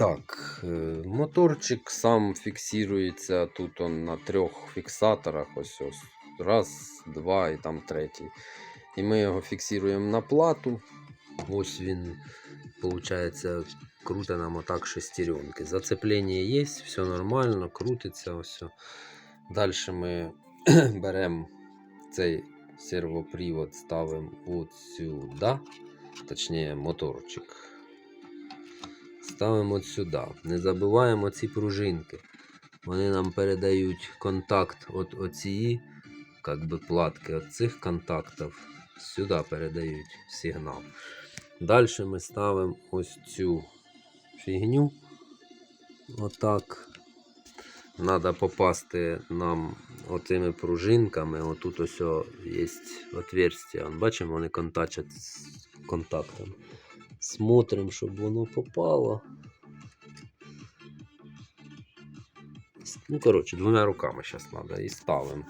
Так, е, моторчик сам фіксується тут он на трьох фіксаторах. Ось ось. Раз, два і там третій. І ми його фіксуємо на плату. Ось він, виходить, крутить нам отак шестеренки. Зацеплення є, все нормально, крутиться. Ось. Далі ми беремо цей сервопривод, ставимо от сюди, точніше моторчик. Ставимо сюди. Не забуваємо ці пружинки. Вони нам передають контакт от оцієї платки, от цих контактів сюди передають сигнал. Далі ми ставимо ось цю фігню. Отак. Надо попасти нам отими пружинками. Отут ось є отверстия. Бачимо, вони контачать з контактом. Смотрим, щоб воно попало. Ну, коротше, двома руками зараз треба і ставимо.